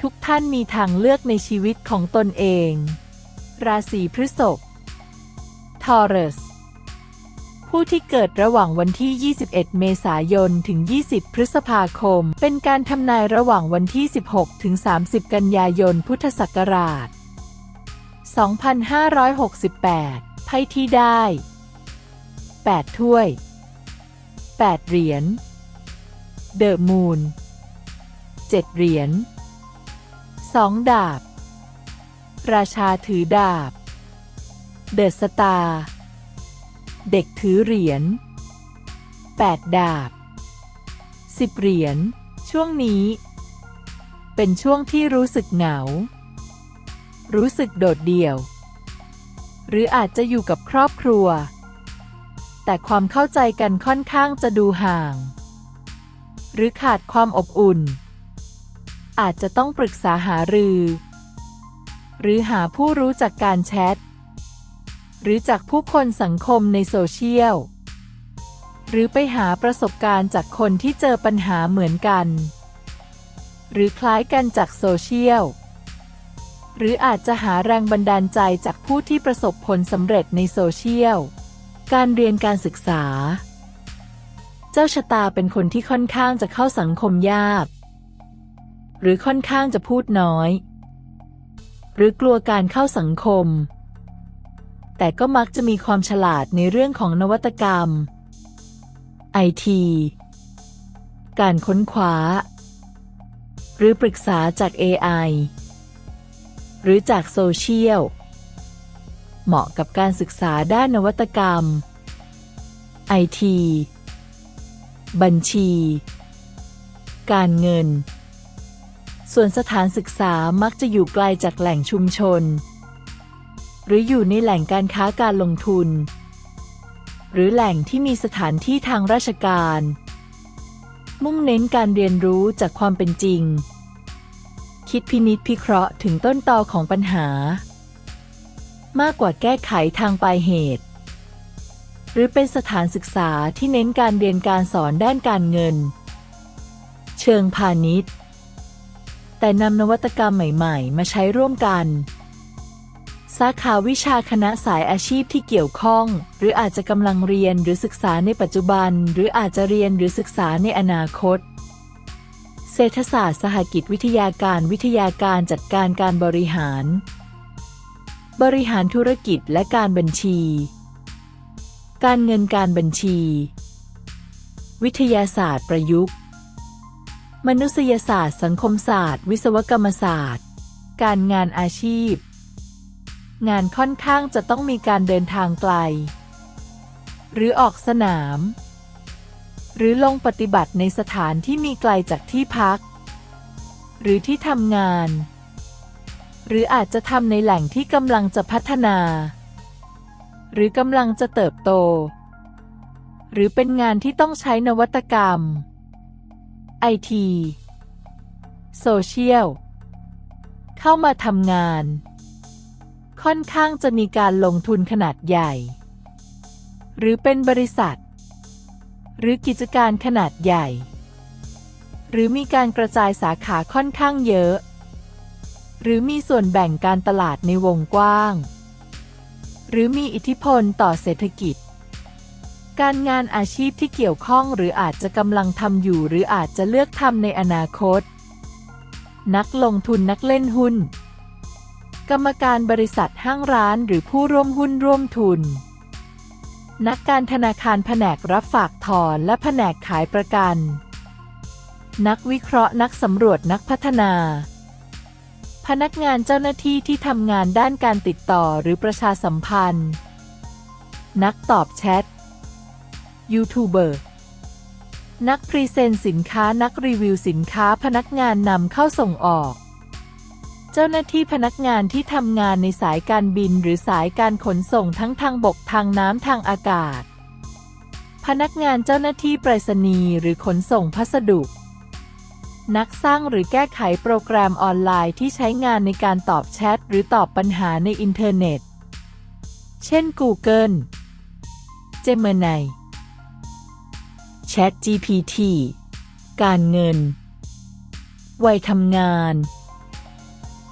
ทุกท่านมีทางเลือกในชีวิตของตนเอง ราศีพฤษภทอรัสผู้ที่เกิดระหว่างวันที่ 21 เมษายน ถึง 20 พฤษภาคม เป็นการทำนายระหว่างวันที่ 16 ถึง 30 กันยายน พุทธศักราช 2568 ไพ่ที่ได้ 8 ถ้วย 8 เหรียญ เดอะมูน 7 เหรียญ สองดาบ ราชาถือดาบ เดอะสตาร์เด็กถือเหรียญแปดดาบสิบเหรียญช่วงนี้ เป็นช่วงที่รู้สึกเหงา รู้สึกโดดเดี่ยว หรืออาจจะอยู่กับครอบครัว แต่ความเข้าใจกันค่อนข้างจะดูห่าง หรือขาดความอบอุ่น อาจจะต้องปรึกษาหารือ หรือหาผู้รู้จากการแชท หรือจากผู้คนสังคมในโซเชียล หรือไปหาประสบการณ์จากคนที่เจอปัญหาเหมือนกัน หรือคล้ายกันจากโซเชียล หรืออาจจะหาแรงบันดาลใจจากผู้ที่ประสบผลสำเร็จในโซเชียล การเรียนการศึกษา เจ้าชะตาเป็นคนที่ค่อนข้างจะเข้าสังคมยาก หรือค่อนข้างจะพูดน้อย หรือกลัวการเข้าสังคม แต่ก็มักจะมีความฉลาดในเรื่องของนวัตกรรมไอทีการค้นคว้า หรือปรึกษาจาก AI หรือจากโซเชียล เหมาะกับการศึกษาด้านนวัตกรรมไอทีบัญชี การเงิน ส่วนสถานศึกษามักจะอยู่ไกลจากแหล่งชุมชน หรืออยู่ในแหล่งการค้าการลงทุน หรือแหล่งที่มีสถานที่ทางราชการ มุ่งเน้นการเรียนรู้จากความเป็นจริง คิดพินิจพิเคราะห์ถึงต้นตอของปัญหา มากกว่าแก้ไขทางปลายเหตุ หรือเป็นสถานศึกษาที่เน้นการเรียนการสอนด้านการเงิน เชิงพาณิชย์ แต่นำนวัตกรรมใหม่ๆ มาใช้ร่วมกัน สาขาวิชาคณะสายอาชีพที่เกี่ยวข้อง หรืออาจจะกำลังเรียนหรือศึกษาในปัจจุบัน หรืออาจจะเรียนหรือศึกษาในอนาคต เศรษฐศาสตร์สหกิจวิทยาการวิทยาการจัดการการบริหาร บริหารธุรกิจและการบัญชี การเงินการบัญชี วิทยาศาสตร์ประยุกต์ มนุษยศาสตร์ สังคมศาสตร์ วิศวกรรมศาสตร์ การงานอาชีพ งานค่อนข้างจะต้องมีการเดินทางไกล หรือออกสนาม หรือลงปฏิบัติในสถานที่มีไกลจากที่พัก หรือที่ทำงาน หรืออาจจะทำในแหล่งที่กำลังจะพัฒนา หรือกำลังจะเติบโต หรือเป็นงานที่ต้องใช้นวัตกรรม ไอทีโซเชียลเข้ามาทำงาน ค่อนข้างจะมีการลงทุนขนาดใหญ่ หรือเป็นบริษัท หรือกิจการขนาดใหญ่ หรือมีการกระจายสาขาค่อนข้างเยอะ หรือมีส่วนแบ่งการตลาดในวงกว้าง หรือมีอิทธิพลต่อเศรษฐกิจ การงานอาชีพที่เกี่ยวข้องหรืออาจจะกำลังทำอยู่ หรืออาจจะเลือกทำในอนาคต นักลงทุนนักเล่นหุ้น กรรมการบริษัทห้างร้านหรือผู้ร่วมหุ้นร่วมทุน นักการธนาคารแผนกรับฝากถอนและแผนกขายประกัน นักวิเคราะห์นักสำรวจนักพัฒนา พนักงานเจ้าหน้าที่ที่ทำงานด้านการติดต่อหรือประชาสัมพันธ์ นักตอบแชท ยูทูบเบอร์ นักพรีเซนต์สินค้านักรีวิวสินค้าพนักงานนำเข้าส่งออก เจ้าหน้าที่พนักงานที่ทำงานในสายการบินหรือสายการขนส่งทั้งทางบกทางน้ำทางอากาศ พนักงานเจ้าหน้าที่ไปรษณีย์หรือขนส่งพัสดุนักสร้างหรือแก้ไขโปรแกรมออนไลน์ที่ใช้งานในการตอบแชทหรือตอบปัญหาในอินเทอร์เน็ต เช่น Google Gemini ChatGPT การเงิน วัยทำงาน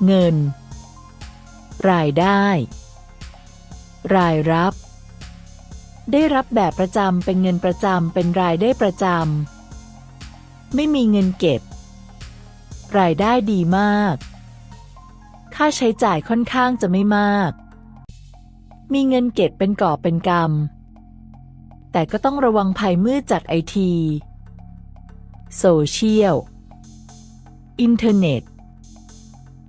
เงิน รายได้ รายรับ ได้รับแบบประจำเป็นเงินประจำเป็นรายได้ประจำ ไม่มีเงินเก็บ รายได้ดีมาก ค่าใช้จ่ายค่อนข้างจะไม่มาก มีเงินเก็บเป็นก่อบเป็นกำ แต่ก็ต้องระวังภัยมืดจากไอทีโซเชียล อินเทอร์เน็ต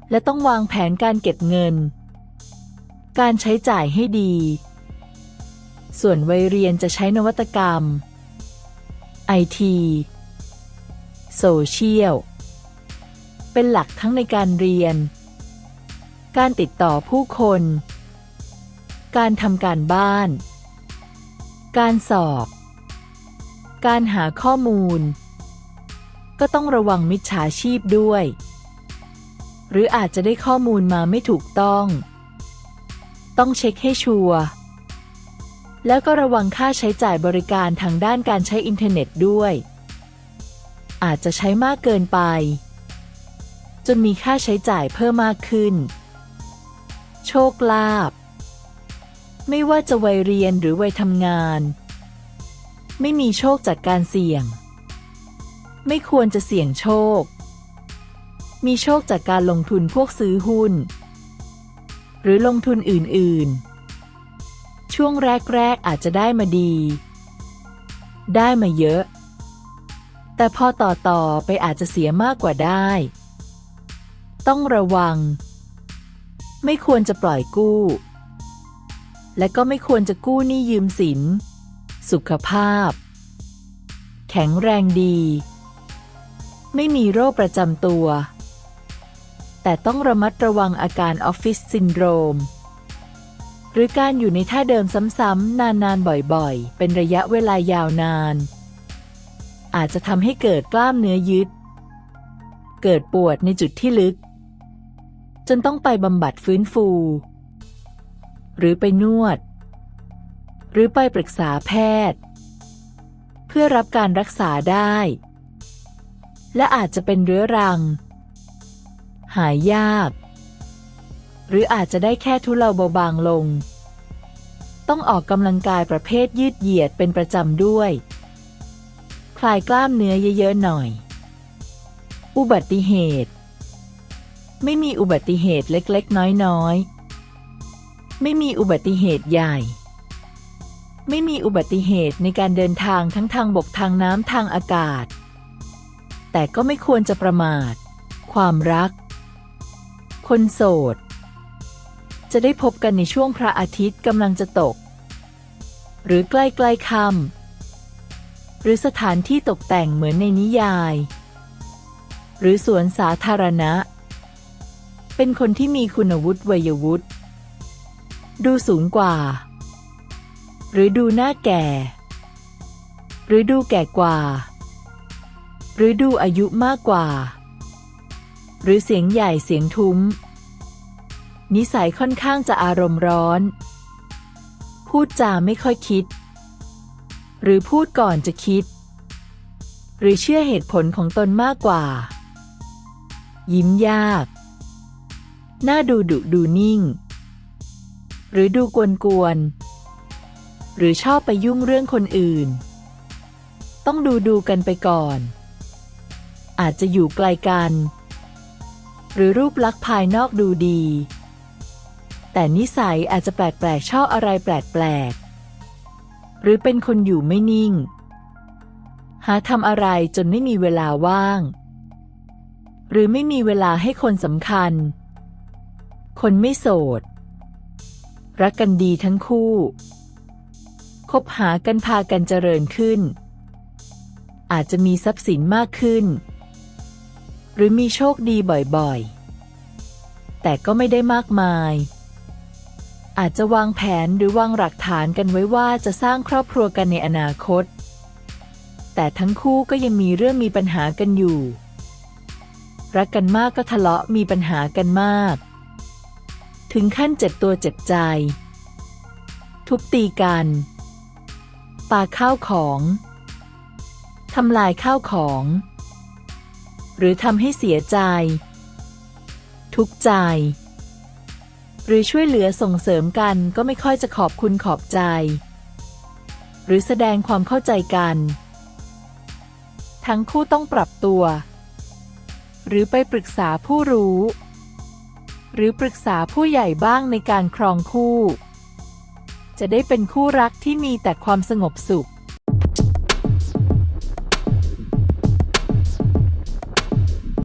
และต้องวางแผนการเก็บเงิน การใช้จ่ายให้ดี ส่วนวัยเรียนจะใช้นวัตกรรม ไอทีโซเชียล เป็นหลักทั้งในการเรียน การติดต่อผู้คน การทำการบ้าน การสอบ การหาข้อมูล ก็ต้องระวังมิจฉาชีพด้วย หรืออาจจะได้ข้อมูลมาไม่ถูกต้อง ต้องเช็คให้ชัวร์แล้วก็ระวังค่าใช้จ่ายบริการทางด้านการใช้อินเทอร์เน็ตด้วย อาจจะใช้มากเกินไป จนมีค่าใช้จ่ายเพิ่มมากขึ้น โชคลาภ ไม่ว่าจะวัยเรียนหรือวัยทำงาน ไม่มีโชคจากการเสี่ยง ไม่ควรจะเสี่ยงโชค มีโชคจากการลงทุนพวกซื้อหุ้น หรือลงทุนอื่น ๆ ช่วงแรก ๆ อาจจะได้มาดี ได้มาเยอะ แต่พอต่อต่อๆไปอาจจะเสียมากกว่าได้ ต้องระวัง ไม่ควรจะปล่อยกู้ และก็ไม่ควรจะกู้หนี้ยืมสิน สุขภาพ แข็งแรงดี ไม่มีโรคประจำตัว แต่ต้องระมัดระวังอาการออฟฟิศซินโดรม หรือการอยู่ในท่าเดิมซ้ำๆ นานๆ บ่อยๆ เป็นระยะเวลายาวนาน อาจจะทำให้เกิดกล้ามเนื้อยึด เกิดปวดในจุดที่ลึก จนต้องไปบำบัดฟื้นฟู หรือไปนวด หรือไปปรึกษาแพทย์ เพื่อรับการรักษาได้ และอาจจะเป็นเรื้อรัง หายยาก หรืออาจจะได้แค่ทุเลาเบาบางลง ต้องออกกำลังกายประเภทยืดเหยียดเป็นประจำด้วย คลายกล้ามเนื้อเยอะๆหน่อย อุบัติเหตุ ไม่มีอุบัติเหตุเล็กๆ น้อยๆ ไม่มีอุบัติเหตุใหญ่ ไม่มีอุบัติเหตุในการเดินทางทั้งทางบกทางน้ำทางอากาศ แต่ก็ไม่ควรจะประมาท ความรัก คนโสด จะได้พบกันในช่วงพระอาทิตย์กำลังจะตก หรือใกล้ๆค่ำหรือสถานที่ตกแต่งเหมือนในนิยาย หรือสวนสาธารณะ เป็นคนที่มีคุณวุฒิวัยวุฒิ ดูสูงกว่า หรือดูหน้าแก่ หรือดูแก่กว่า หรือดูอายุมากกว่า หรือเสียงใหญ่เสียงทุ้ม นิสัยค่อนข้างจะอารมณ์ร้อน พูดจาไม่ค่อยคิด หรือพูดก่อนจะคิด หรือเชื่อเหตุผลของตนมากกว่า ยิ้มยาก หน้าดูดุดูนิ่ง รือดูกวนกวนๆ หรือชอบไปยุ่งเรื่องคนอื่น ต้องดูดูกันไปก่อน อาจจะอยู่ไกลกัน หรือรูปลักษณ์ภายนอกดูดี แต่นิสัยอาจจะแปลกๆ ชอบอะไรแปลกๆ หรือเป็นคนอยู่ไม่นิ่ง หาทำอะไรจนไม่มีเวลาว่าง หรือไม่มีเวลาให้คนสำคัญ คนไม่โสด รักกันดีทั้งคู่ คบหากันพากันเจริญขึ้น อาจจะมีทรัพย์สินมากขึ้น หรือมีโชคดีบ่อยๆ แต่ก็ไม่ได้มากมาย อาจจะวางแผนหรือวางหลักฐานกันไว้ว่าจะสร้างครอบครัวกันในอนาคต แต่ทั้งคู่ก็ยังมีเรื่องมีปัญหากันอยู่ รักกันมากก็ทะเลาะมีปัญหากันมาก ถึงขั้นเจ็บตัวเจ็บใจ ทุบตีกัน ปาข้าวของทำลายข้าวของ หรือทำให้เสียใจ ทุกข์ใจ หรือช่วยเหลือส่งเสริมกันก็ไม่ค่อยจะขอบคุณขอบใจ หรือแสดงความเข้าใจกัน ทั้งคู่ต้องปรับตัว หรือไปปรึกษาผู้รู้ หรือปรึกษาผู้ใหญ่บ้างในการครองคู่ จะได้เป็นคู่รักที่มีแต่ความสงบสุข